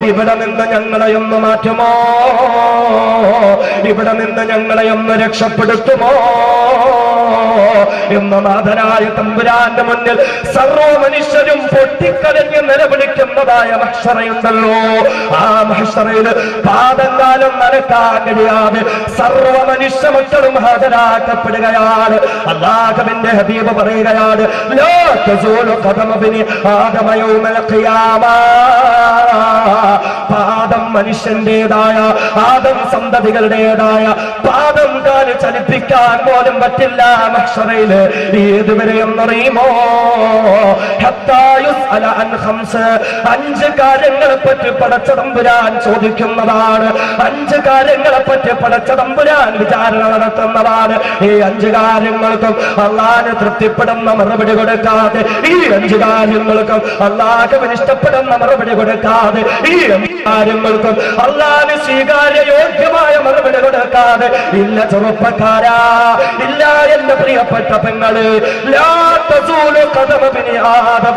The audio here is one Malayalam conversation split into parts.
ഇവിടെ നിന്ന് ഞങ്ങളെ ഒന്ന് മാറ്റുമോ? ഇവിടെ നിന്ന് ഞങ്ങളെ ഒന്ന് രക്ഷപ്പെടുത്തുമോ? എന്ന നാഥനായ തമ്പുരാന്റെ മുന്നിൽ സർവ മനുഷ്യരും പൊട്ടിക്കലഞ്ഞ് നിലവിളിക്കുന്നതായ മഹ്ഷറയുണ്ടല്ലോ. ആ മഹ്ഷറയിൽ പാദങ്കാലം നനക്കാൻ കഴിയാതെ സർവ മനുഷ്യ മക്കളും ഹാജരാക്കപ്പെടുകയാണ് അള്ളാഹബിന്റെ ഹബീബ് പറയുകയാണ് പാദം മനുഷ്യന്റേതായ ആദം സന്തതികളുടേതായ പാദം കാൽ ചലിപ്പിക്കാൻ പോലും പറ്റില്ല. എന്നറിയുമോ? ഹത്താ യുസ്അല അൻ ഖംസ്. അഞ്ച് കാര്യങ്ങളെ പറ്റി പടച്ചതമ്പുരാൻ ചോദിക്കുന്നതാണ്. അഞ്ച് കാര്യങ്ങളെ പറ്റി പടച്ചതമ്പുരാൻ വിചാരണ നടത്തുന്നതാണ്. ഈ അഞ്ച് കാര്യങ്ങൾക്കും അള്ളാന് തൃപ്തിപ്പെടുന്ന മറുപടി കൊടുക്കാതെ ഈ അഞ്ച് കാര്യങ്ങൾക്കും അള്ളാഹുവിന് ഇഷ്ടപ്പെടുന്ന മറുപടി കൊടുക്കാതെ ഈ കാര്യങ്ങൾക്കും അള്ളാന് സ്വീകാര്യ യോഗ്യമായ മറുപടി കൊടുക്കാതെ ഇല്ല ചെറുപ്പക്കാരാ ഇല്ല എന്റെ പ്രിയപ്പെട്ട പെങ്ങൾ ആദം.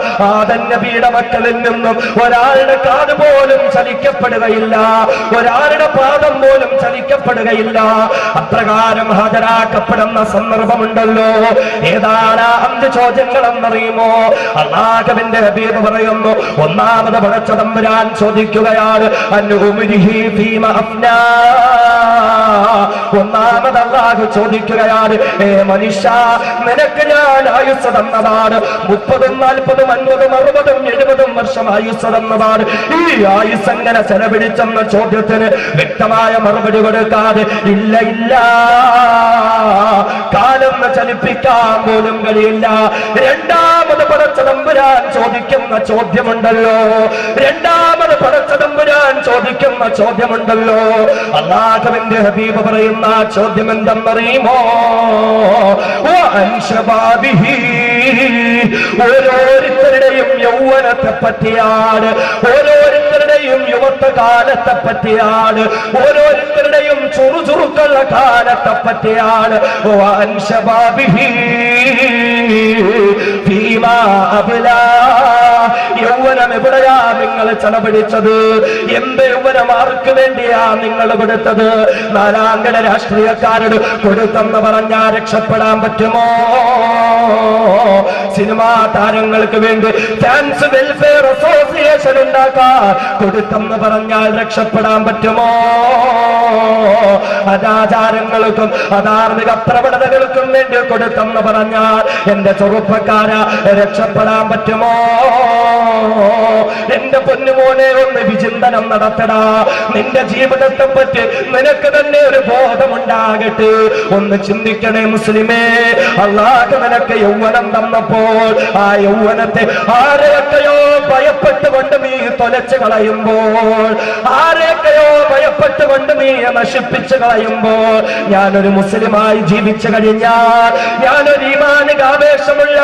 മക്കളിൽ നിന്നും ഒരാളുടെ കാത് പോലും ചലിക്കപ്പെടുകയില്ല. ഒരാളുടെ പാദം പോലും ചലിക്കപ്പെടുകയില്ല. അപ്രകാരം ഹാജരാക്കപ്പെടുന്ന സന്ദർഭമുണ്ടല്ലോ. ഏതാണ് അഞ്ച് ചോദ്യങ്ങളെന്നറിയുമോ? അള്ളാഹുവിന്റെ ഹബീബ് പറയുന്നു ഒന്നാമത് പടച്ചതമ്പുരാൻ ചോദിക്കുകയാണ് അനുമിരിഹി ഫീമ അഫ്നാ? ഒന്നാമത് അള്ളാഹു ചോദിക്കുകയാണ് ഏ മനുഷ്യ നിനക്ക് ഞാൻ ആയുസ് തന്നതാണ്. മുപ്പതും നാൽപ്പതും അൻപതും അറുപതും എഴുപതും വർഷം ആയുസ് തന്നതാണ്. ഈ ആയുസ് എങ്ങനെ ചെലവിടിച്ചെന്ന ചോദ്യത്തിന് വ്യക്തമായ മറുപടി കൊടുക്കാതെ ഇല്ല ഇല്ല കാലം ചലിപ്പിക്കാൻ പോലും കഴിയില്ല. രണ്ടാമത് പടച്ചതമ്പുരാൻ ചോദിക്കുന്ന ചോദ്യമുണ്ടല്ലോ. രണ്ടാമത് ചോദിക്കുന്ന ചോദ്യമുണ്ടല്ലോ. അള്ളാഹുവിന്റെ ഹബീബ് പറയുന്ന ആ ചോദ്യം എന്തെന്നറിയുമോ ഓ അൻഷബാബിഹി ഓരോരുത്തരുടെയും യൗവനത്തെ പറ്റിയാണ്. ഓരോരുത്തരുടെയും യുവത്വ കാലത്തെ പറ്റിയാണ്. ഓരോരുത്തരുടെയും ചുറുചുറുക്കുള്ള കാലത്തെ പറ്റിയാണ്. ഓ അൻഷബാബിഹി ഫീമാ അബ്ലാ. യൗവനം എവിടെയാ നിങ്ങൾ ചെലവഴിച്ചത്? എന്ത് യൗവനം ആർക്ക് വേണ്ടിയാ നിങ്ങൾ കൊടുത്തത്? നാലാങ്കട രാഷ്ട്രീയക്കാരോട് കൊടുത്തെന്ന് പറഞ്ഞാ രക്ഷപ്പെടാൻ പറ്റുമോ? സിനിമാ താരങ്ങൾക്ക് വേണ്ടി ഫാൻസ് വെൽഫെയർ അസോസിയേഷൻ ഉണ്ടാക്കാൻ കൊടുത്തെന്ന് പറഞ്ഞാൽ രക്ഷപ്പെടാൻ പറ്റുമോ? അനാചാരങ്ങൾക്കും അധാർമിക പ്രവണതകൾക്കും വേണ്ടി കൊടുത്തെന്ന് പറഞ്ഞാൽ എന്റെ ചെറുപ്പക്കാര രക്ഷപ്പെടാൻ പറ്റുമോ? എന്റെ പൊന്നുമോനെ ഒന്ന് വിചിന്തനം നടത്തടാ. നിന്റെ ജീവിതത്തെ പറ്റി നിനക്ക് തന്നെ ഒരു ബോധമുണ്ടാകട്ടെ. ഒന്ന് ചിന്തിക്കണേ മുസ്ലിമേ അള്ളാഹ് നിനക്ക് യൗവനം തന്നപ്പോൾ ആ യൗവനത്തെ ആരെയൊക്കെയോ ഭയപ്പെട്ടുകൊണ്ട് നീ തൊലച്ചു കളയുമ്പോൾ ആരെയൊക്കെയോ ഭയപ്പെട്ടുകൊണ്ട് നീ നശിപ്പിച്ചു കളയുമ്പോൾ ഞാനൊരു മുസ്ലിമായി ജീവിച്ചു കഴിഞ്ഞാൽ ഞാനൊരു ഈമാനിക ആവേശമുള്ള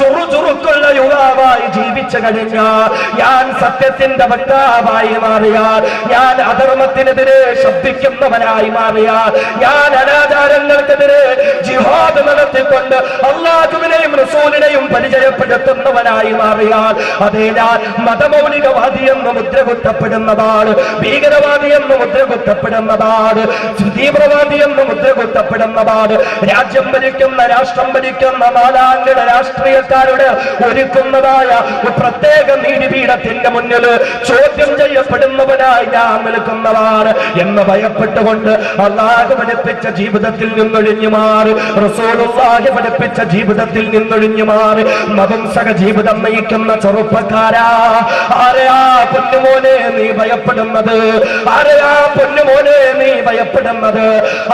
ചുറുചുറുക്കുള്ള യുവാവായി ജീവിച്ചു കഴിഞ്ഞാൽ ഞാൻ സത്യത്തിന്റെ വക്താവായി മാറിയാൽ ഞാൻ അധർമ്മത്തിനെതിരെ ശബ്ദിക്കുന്നവനായി മാറിയാൽ ഞാൻ അനാചാരങ്ങൾക്കെതിരെ ജിഹാദ് നടത്തിക്കൊണ്ട് അള്ളാഹുവിനെയും റസൂലിനെയും പരിചയപ്പെടുത്തുന്നവനായി മാറിയാൽ അതേ ഞാൻ മതമൗലികവാദി എന്ന് മുദ്ര കുത്തപ്പെടുന്നതാണ് ഭീകരവാദി എന്ന് മുദ്ര കുത്തപ്പെടുന്നതാണ് തീവ്രവാദി എന്ന് മുദ്ര കുത്തപ്പെടുന്നതാണ് രാജ്യം ഭരിക്കുന്ന രാഷ്ട്രം ഭരിക്കുന്ന നാലാംഗിട രാഷ്ട്രീയക്കാരുടെ ഒരുക്കുന്നതായ ഒരു പ്രത്യേക നീതിപീഠത്തിന്റെ മുന്നിൽ ചോദ്യം ചെയ്യപ്പെടുന്നവനായി ഞാൻ നിൽക്കുന്നതാണ് എന്ന് ഭയപ്പെട്ടുകൊണ്ട് അള്ളാഹ് പഠിപ്പിച്ച ജീവിതത്തിൽ നിന്നൊഴിഞ്ഞു മാറി. റസൂലുള്ളാഹി പഠിപ്പിച്ച ജീവിതത്തിൽ നിന്നൊഴിഞ്ഞു മാറി. നപുംസക ജീവിതം നയിക്കുന്ന ചെറുപ്പക്കാരാ. ആരെയാ പൊന്നുമോനെ നീ ഭയപ്പെടുന്നത്? ആരെയാ പൊന്നുമോനെ നീ ഭയപ്പെടുന്നത്?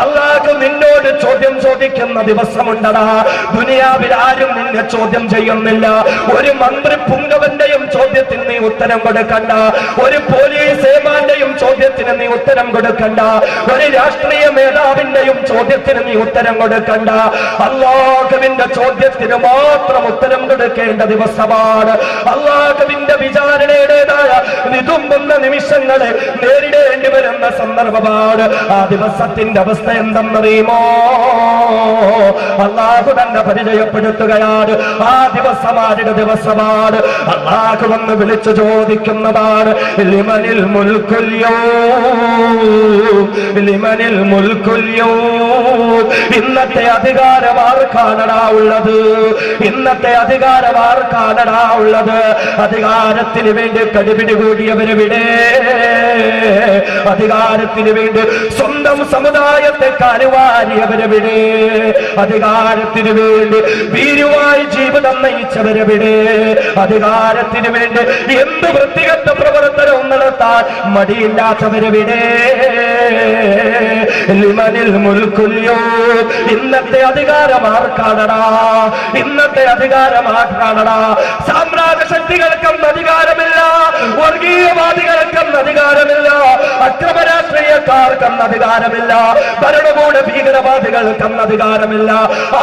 അള്ളാഹ് നിന്നോട് ചോദ്യം ചോദിക്കുന്ന ദിവസമുണ്ടടാ. ദുനിയാവിൽ ആരും നിന്നെ ചോദ്യം ചെയ്യുന്നില്ല. ഒരു മന്ത്രി പുങ്കവന്റെയും ചോദ്യത്തിന് നീ ഉത്തരം കൊടുക്കണ്ട. ഒരു പോലീസ് ഏമാന്റെയും ചോദ്യത്തിന് നീ ഉത്തരം കൊടുക്കണ്ട. ഒരു രാഷ്ട്രീയ നേതാവിന്റെയും ചോദ്യത്തിന് നീ ഉത്തരം കൊടുക്കണ്ട. അള്ളാഹുവിന്റെ ചോദ്യത്തിന് മാത്രം ഉത്തരം കൊടുക്കേണ്ട ദിവസമാണ്. അള്ളാഹുവിന്റെ വിചാരണയുടേതായ നിതുമ്പുന്ന നിമിഷങ്ങളെ നേരിടേണ്ടി വരുന്ന സന്ദർഭമാണ് ആ ദിവസത്തിന്റെ അവസ്ഥ എന്തെന്നറിയുമോ? അള്ളാഹു തന്നെ പരിചയപ്പെടുത്തുകയാണ്. ആ ദിവസം ആരുടെ ദിവസമാണ്? അള്ളാഹു വന്ന് വിളിച്ചു ചോദിക്കുന്നതാണ്. ലിമനിൽ മുൽക്കുല്യോ ലിമനിൽ മുൽക്കുല്യോ ഇന്നത്തെ അധികാരം ഉള്ളത്? ഇന്നത്തെ അധികാരം ഉള്ളത്? അധികാരത്തിന് വേണ്ടി കടിപിടി കൂടിയവരെവിടെ അധികാരത്തിന് വേണ്ടി സ്വന്തം സമുദായത്തെ കരുവാരിയവരെവിടെ അധികാരത്തിന് വേണ്ടി വീരുവായി ജീവിതം നയിച്ചവരെ വിടേ. അധികാരത്തിന് വേണ്ടി എന്ത് വൃത്തികെട്ട പ്രവർത്തനവും നടത്താൻ മടിയില്ലാത്തവരെവിടെ ഇന്നത്തെ അധികാരം ആർക്കാണടാ? ഇന്നത്തെ അധികാരം ആർക്കാണടാ? സാമ്രാജ്യ ശക്തികൾക്കും അധികാരമില്ല. വർഗീയവാദികൾക്കും അധികാരമില്ല. അക്രമ രാഷ്ട്രീയക്കാർക്കും അധികാരമില്ല. ഭരണകൂട ഭീകരവാദികൾക്കും അധികാരമില്ല.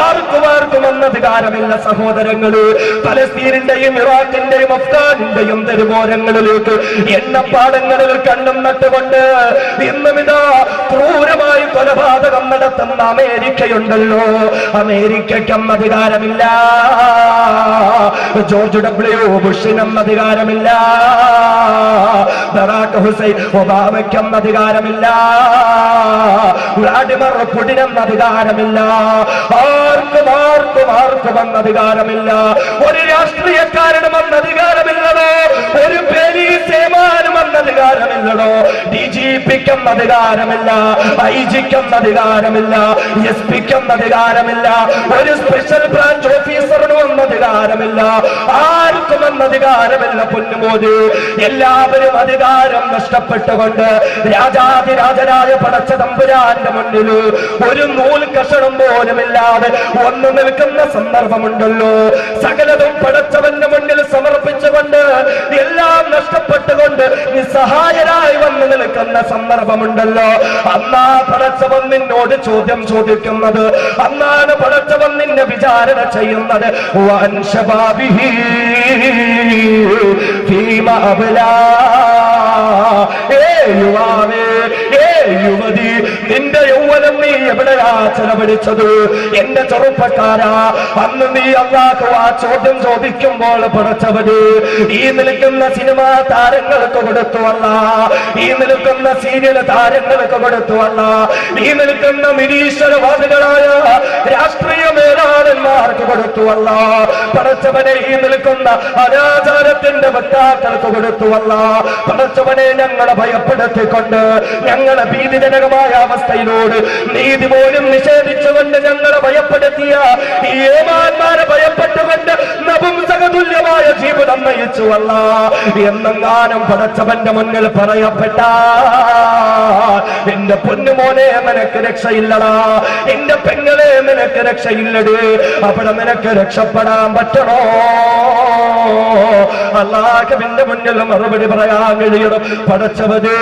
ആർക്കും ആർക്കും അധികാരമില്ല സഹോദരങ്ങൾ. പലസ്തീനിന്റെയും ഇറാഖിന്റെയും അഫ്ഗാനിന്റെയും തെരുവോരങ്ങളിലേക്ക് എണ്ണപ്പാടങ്ങളിൽ കണ്ണും നട്ടുകൊണ്ട് ഇന്നും ഇതാ ക്രൂരമായി കൊലപാതകം നടത്തുന്ന അമേരിക്കയുണ്ടല്ലോ. അമേരിക്കയ്ക്കും അധികാരമില്ല ജോർജ് ഡബ്ല്യു ബുഷിനും അധികാരമില്ല ബറാക്ക് ഹുസൈൻ ഒബാമയ്ക്കും അധികാരമില്ല വ്ളാഡിമർ പുടിനും അധികാരമില്ല ആർക്കും ആർക്കും ആർക്കും അന്ന് അധികാരമില്ല ഒരു രാഷ്ട്രീയക്കാരനും അന്ന് അധികാരമില്ലടോ ഒരു പേരീസേമാനും എന്ന അന്ന് അധികാരമില്ലടോ ഡി ജി പിക്കും അധികാരമില്ല ഐ ജിക്കും അധികാരമില്ല എസ് പിക്കൊന്ന് അധികാരമില്ല ഒരു സ്പെഷ്യൽ ബ്രാഞ്ച് ഓഫീസറിനും അന്ന് അധികാരമില്ല ആർക്കും അന്ന് അധികാരമില്ല പൊന്നുമോദി. എല്ലാവരും അധികാരം നഷ്ടപ്പെട്ടുകൊണ്ട് രാജാതിരാജനായ പടച്ച തമ്പുരാന്റെ മുന്നിൽ ഒരു നൂൽ കഷണം പോലുമില്ലാതെ ഒന്ന് നിൽക്കുന്ന സന്ദർഭമുണ്ടല്ലോ. സകലതും പടച്ചവന്റെ മുന്നിൽ എല്ലാം നഷ്ടപ്പെട്ടുകൊണ്ട് നിസ്സഹായരായി വന്ന് നിൽക്കുന്ന സന്ദർഭമുണ്ടല്ലോ. അന്നാ പടച്ചവൻ നിന്നോട് ചോദ്യം ചോദിക്കുന്നത്. അന്നാണ് പടച്ചവൻ നിന്നെ വിചാരണ ചെയ്യുന്നത്. ഏ യുവാവേ യുവതി നിന്റെ യൗവനം നീ എവിടെയാ ചെലവഴിച്ചത്? എന്റെ ചെറുപ്പക്കാരാ അന്ന് നീ അള്ളാഹു ആ ചോദ്യം ചോദിക്കുമ്പോൾ പടച്ചവര് ഈ നിൽക്കുന്ന സിനിമാ താരങ്ങൾക്ക് കൊടുത്തുവല്ല ഈ നിൽക്കുന്ന സീരിയൽ താരങ്ങൾക്ക് കൊടുത്തുവല്ല ഈ നിൽക്കുന്ന നിരീശ്വരവാദികളായ രാഷ്ട്രീയ മേലാളന്മാർക്ക് കൊടുത്തുവല്ല പടച്ചവനെ ഈ നിൽക്കുന്ന അനാചാരത്തിന്റെ വക്താക്കൾക്ക് കൊടുത്തുവല്ല പടച്ചവനെ ഞങ്ങളെ ഭയപ്പെടുത്തിക്കൊണ്ട് ഞങ്ങളെ ഭീതിജനകമായ അവസ്ഥയിലോട് നീതി പോലും നിഷേധിച്ചുകൊണ്ട് ഞങ്ങളെ ഭയപ്പെടുത്തിയ ഈ ഏമാന്മാരെ ഭയപ്പെട്ടുകൊണ്ട് നപുംസകതുല്യമായ ജീവിതം നയിച്ചു അല്ല എന്നെങ്ങാനും പടച്ചവന്റെ മുന്നിൽ പറയപ്പെട്ട. എന്റെ പൊന്നുമോനെ നിനക്ക് രക്ഷയില്ലടാ. എന്റെ പെങ്ങളെ നിനക്ക് രക്ഷയില്ലടേ. അവിടെ നിനക്ക് രക്ഷപ്പെടാൻ പറ്റണോ? അള്ളാഹുവിന്റെ മുന്നിൽ മറുപടി പറയാൻ കഴിയണം. പടച്ചവത്.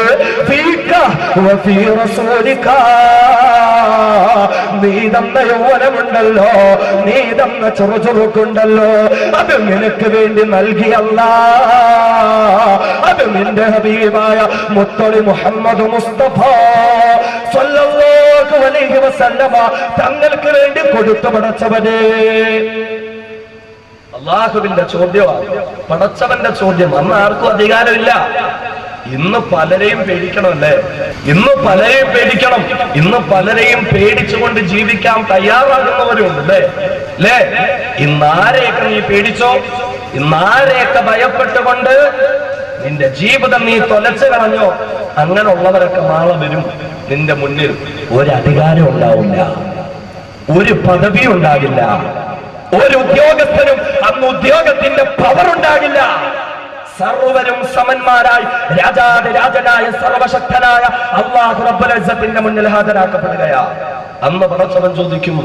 നീ തന്ന യൗവനമുണ്ടല്ലോ നീ തന്ന ചുറുചുറുക്കുണ്ടല്ലോ അത് നിനക്ക് വേണ്ടി നൽകിയല്ല അത് നിന്റെ ഹബീബായ മുത്തളി മുഹമ്മദ് മുസ്തഫ തങ്ങൾക്ക് വേണ്ടി കൊടുത്തു പടച്ചവനെ. അള്ളാഹുവിന്റെ ചോദ്യമാണ് പടച്ചവന്റെ ചോദ്യം. അന്ന് ആർക്കും അധികാരമില്ല. ഇന്ന് പലരെയും പേടിക്കണമല്ലേ? ഇന്ന് പലരെയും പേടിക്കണം. ഇന്ന് പലരെയും പേടിച്ചുകൊണ്ട് ജീവിക്കാൻ തയ്യാറാകുന്നവരുണ്ട് അല്ലേ അല്ലേ ഇന്നാരെയൊക്കെ നീ പേടിച്ചോ? ഇന്നാരെയൊക്കെ ഭയപ്പെട്ടുകൊണ്ട് നിന്റെ ജീവിതം നീ തൊലച്ചു കളഞ്ഞോ? അങ്ങനെയുള്ളവരൊക്കെ നാളെ വരും. നിന്റെ മുന്നിൽ ഒരു അധികാരം ഉണ്ടാവില്ല. ഒരു പദവി ഉണ്ടാകില്ല ഒരു ഉദ്യോഗസ്ഥനും അന്ന് ഉദ്യോഗത്തിന്റെ പവർ ഉണ്ടാകില്ല. സർവരും സമന്മാരായി രാജാതി രാജനായ സർവശക്തനായ അള്ളാഹു റബ്ബുലത്തിന്റെ മുന്നിൽ ഹാജരാക്കപ്പെടുകയാണ് അന്ന് പറച്ചവൻ ചോദിക്കും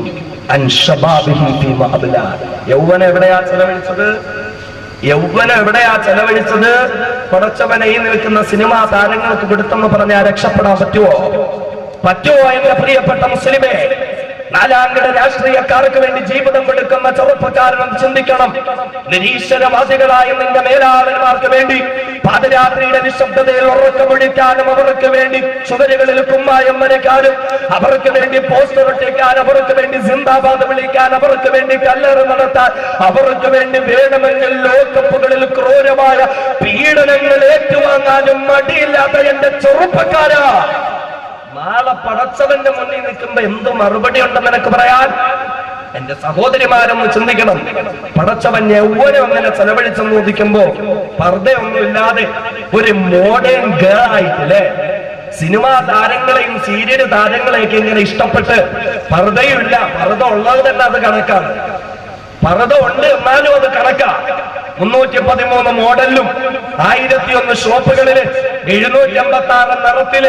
യൗവന. എവിടെയാ ചെലവഴിച്ചത്? യൗവനം എവിടെയാ ചെലവഴിച്ചത്? പടച്ചവനെ ഈ നിൽക്കുന്ന സിനിമാ താരങ്ങൾക്ക് കൊടുത്തെന്ന് പറഞ്ഞാൽ രക്ഷപ്പെടാൻ പറ്റുമോ പറ്റുമോ എന്റെ പ്രിയപ്പെട്ട മുസ്ലിമേ? നാലാംകിട രാഷ്ട്രീയക്കാർക്ക് വേണ്ടി ജീവിതം കൊടുക്കുന്ന ചെറുപ്പക്കാരനും ചിന്തിക്കണം. നിരീശ്വരവാദികളായ നിന്റെ മേലാളന്മാർക്ക് വേണ്ടി പാദരാത്രിയുടെ നിശബ്ദതയിൽ ഉറക്കമൊഴിക്കാനും അവർക്ക് വേണ്ടി ചുവരുകളിൽ കുമ്മായം വരയ്ക്കാനും അവർക്ക് വേണ്ടി പോസ്റ്റർ ഒട്ടിക്കാൻ അവർക്ക് വേണ്ടി സിന്ദാബാദ് വിളിക്കാൻ അവർക്ക് വേണ്ടി കല്ലേറ് നടത്താൻ അവർക്ക് വേണ്ടി വേണമെങ്കിൽ ലോകകപ്പുകളിൽ ക്രൂരമായ പീഡനങ്ങൾ ഏറ്റുവാങ്ങാനും മടിയില്ലാത്ത എന്റെ ചെറുപ്പക്കാരാ. നാളെ പടച്ചവന്റെ മുന്നിൽ നിൽക്കുമ്പോ എന്ത് മറുപടി ഉണ്ടെന്ന് നിനക്ക് പറയാൻ? എന്റെ സഹോദരിമാരൊന്ന് ചിന്തിക്കണം. പടച്ചവൻ യൗവനം അങ്ങനെ ചെലവഴിച്ചെന്ന് ചോദിക്കുമ്പോ പർദ്ദയൊന്നുമില്ലാതെ ഒരു മോഡേൺ ഗേൾ ആയിട്ടില്ലേ? സിനിമാ താരങ്ങളെയും സീരിയൽ താരങ്ങളെയൊക്കെ ഇങ്ങനെ ഇഷ്ടപ്പെട്ട് പർദ്ദയുമില്ല. പർദ്ദ ഉള്ളത് തന്നെ അത് കണക്കാണ്. പർദ്ദ ഉണ്ട് എന്നാലും അത് കണക്കാ. മുന്നൂറ്റി പതിമൂന്ന് മോഡലിലും ആയിരത്തി ഒന്ന് ഷോപ്പുകളിൽ എഴുന്നൂറ്റി അമ്പത്തി ആറ് നിറത്തിൽ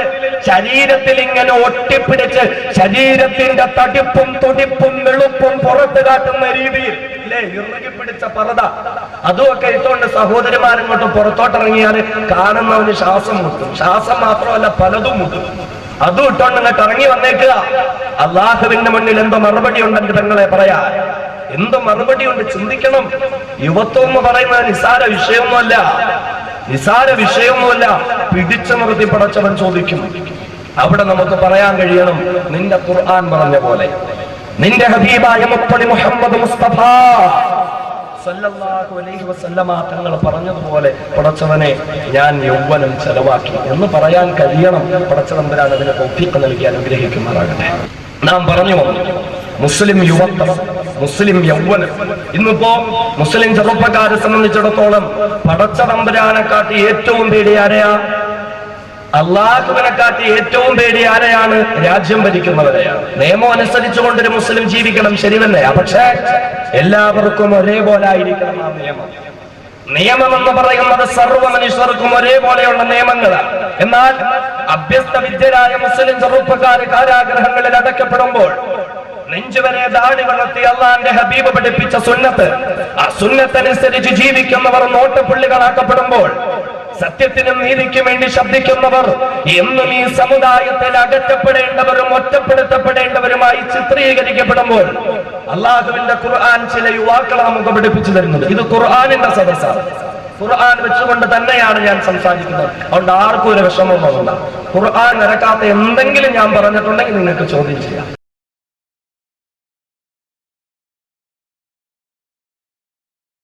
ശരീരത്തിൽ ഇങ്ങനെ ഒട്ടിപ്പിടിച്ച് ശരീരത്തിന്റെ തടിപ്പും തുടിപ്പും വെളുപ്പും പുറത്ത് കാട്ടുന്ന രീതിയിൽ പിടിച്ച പറത അതുമൊക്കെ ഇട്ടുകൊണ്ട് സഹോദരിമാരിങ്ങോട്ട് പുറത്തോട്ടിറങ്ങിയാൽ കാണുന്നവന് ശ്വാസം മുട്ടും. ശ്വാസം മാത്രമല്ല പലതും മുട്ടും. അതും ഇട്ടോണ്ട് ഇങ്ങോട്ട് ഇറങ്ങി വന്നേക്കുക. അള്ളാഹുവിന്റെ മുന്നിൽ എന്തോ മറുപടി ഉണ്ടെന്ന് പെങ്ങളെ പറയാ. എന്തോ മറുപടി ഉണ്ട് ചിന്തിക്കണം. യുവത്വം എന്ന് പറയുന്നത് നിസ്സാര വിഷയമൊന്നുമല്ല. നിസാര വിഷയമൊന്നുമല്ല പിടിച്ച നിർത്തി പടച്ചവൻ ചോദിക്കും. അവിടെ നമുക്ക് പറയാൻ കഴിയണം നിന്റെ ഖുർആൻ പറഞ്ഞ പോലെ. നിന്റെ ഹബീബായ മുപ്പടി മുഹമ്മദ് മുസ്തഫ തങ്ങൾ പറഞ്ഞതുപോലെ പടച്ചവനെ ഞാൻ യൗവനം ചെലവാക്കി. എന്ന് പറയാൻ കഴിയണം പടച്ചതമ്പരാൻ അതിനെ തൗഫീഖ് നൽകി അനുഗ്രഹിക്കുമാറാകട്ടെ. നാം പറഞ്ഞു മുസ്ലിം യുവത്വം മുസ്ലിം യൗവനം ഇന്നിപ്പോ മുസ്ലിം ചെറുപ്പക്കാരെ സംബന്ധിച്ചിടത്തോളം പടച്ചതമ്പരാനെ കാട്ടി ഏറ്റവും പേടി ആരെയാ? അള്ളാഹുവിനെ കാട്ടി ഏറ്റവും പേടി ആരെയാണ്? രാജ്യം ഭരിക്കുന്നവരെയാണ് നിയമം അനുസരിച്ചു കൊണ്ടൊരു മുസ്ലിം ജീവിക്കണം ശരി തന്നെയാ പക്ഷേ എല്ലാവർക്കും ഒരേപോലെ ആയിരിക്കണം ആ നിയമം. നിയമം എന്ന് പറയുന്നത് സർവ മനുഷ്യർക്കും ഒരേപോലെയുള്ള നിയമങ്ങളാണ് എന്നാൽ അഭ്യസ്ത വിദ്യരായ മുസ്ലിം ചെറുപ്പക്കാർ കാരാഗ്രഹങ്ങളിൽ അടക്കപ്പെടുമ്പോൾ നെഞ്ചുവരെ ദാടി വളർത്തി അള്ളാന്റെ ഹബീബ് പഠിപ്പിച്ച സുന്നത്ത്. ആ സുന്നത്തനുസരിച്ച് ജീവിക്കുന്നവർ നോട്ടപ്പുള്ളികളാക്കപ്പെടുമ്പോൾ സത്യത്തിനും നീതിക്കും വേണ്ടി ശബ്ദിക്കുന്നവർ എന്നും ഈ സമുദായത്തിൽ അകറ്റപ്പെടേണ്ടവരും ഒറ്റപ്പെടുത്തപ്പെടേണ്ടവരുമായി ചിത്രീകരിക്കപ്പെടുമ്പോൾ അള്ളാഹുവിന്റെ ഖുർആൻ ചില യുവാക്കളെ നമുക്ക് പഠിപ്പിച്ചു തരുന്നത്. ഇത് ഖുർആാനിന്റെ സദസ്സാണ്. ഖുർആൻ വെച്ചുകൊണ്ട് തന്നെയാണ് ഞാൻ സംസാരിക്കുന്നത്. അതുകൊണ്ട് ആർക്കും ഒരു വിഷമം ഖുർആൻ നിരക്കാത്ത എന്തെങ്കിലും ഞാൻ പറഞ്ഞിട്ടുണ്ടെങ്കിൽ നിങ്ങൾക്ക് ചോദ്യം ചെയ്യാം.